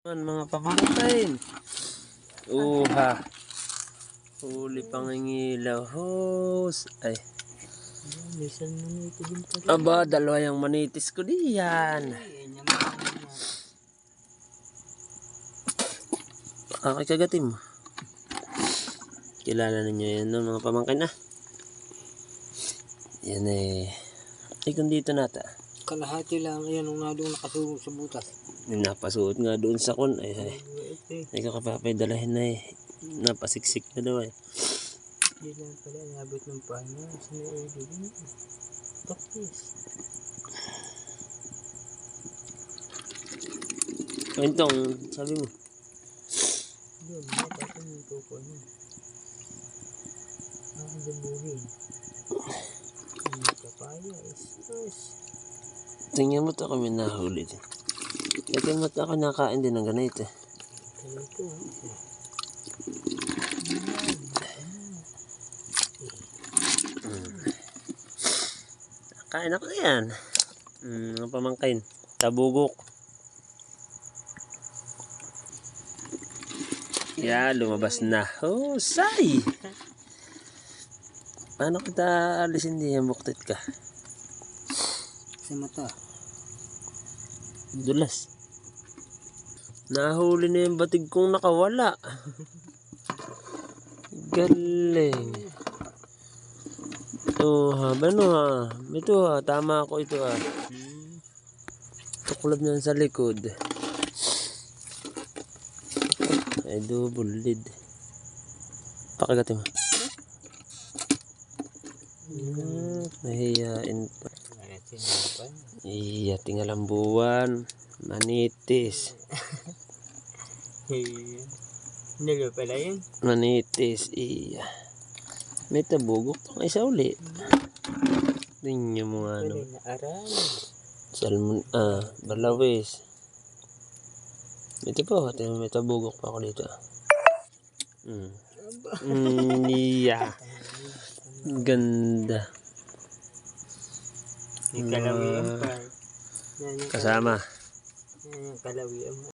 Man, mga pamangkin. Uha. Huli pangingilaw. Hos. Ay. Aba, dalawa yung manitis ko diyan. Kakikagatin mo. Kilala ninyo yan, no, mga pamangkin na. Yan eh. Ay, kung dito nata. Kalahati lang yan nung nadong nakasuong sa butas. Napasuot nga doon sa kun. Ay, ay. Ito. Ay, kakapapay dalahin na eh. Napasiksik na daw eh. Hindi lang pala inabot ng paano. Sa may ibig. Tapos. Kwentong, sabi mo. Yun, matapos yung tuko niya. Ah, dabuhin. Ang kapaya is. Tingnan mo to kami nahuli din. Ito mo ako nakain din ng ganito. eh. Ito, ito. Kain ako yan. Mm, mga pamangkin. Tabugok. Yeah, lumabas na. Oh, say! Paano kita alisin di yan? Buktit ka. Sa mata. Dulas. Nahuli na yung batig kong nakawala. Galing. Oh, ha, ano ha? Ito ha, tama ako ito ha. Tuklab niyan sa likod. Ay, double lid. Pakagatin mo. Hmm, nahiyain pa. Iya, tinggal ang buwan. Manitis. Ayan. Nalo pala yun. Manitis, iya. May tabugok tong isa uli. Tingnan mo nga ano. aral. Salmon, ah, balawis. Ito po, may tabugok pa ako dito. Mm. Mm, iya. Ganda. Ah. par. Yan yung Kasama. Yung kalawi ang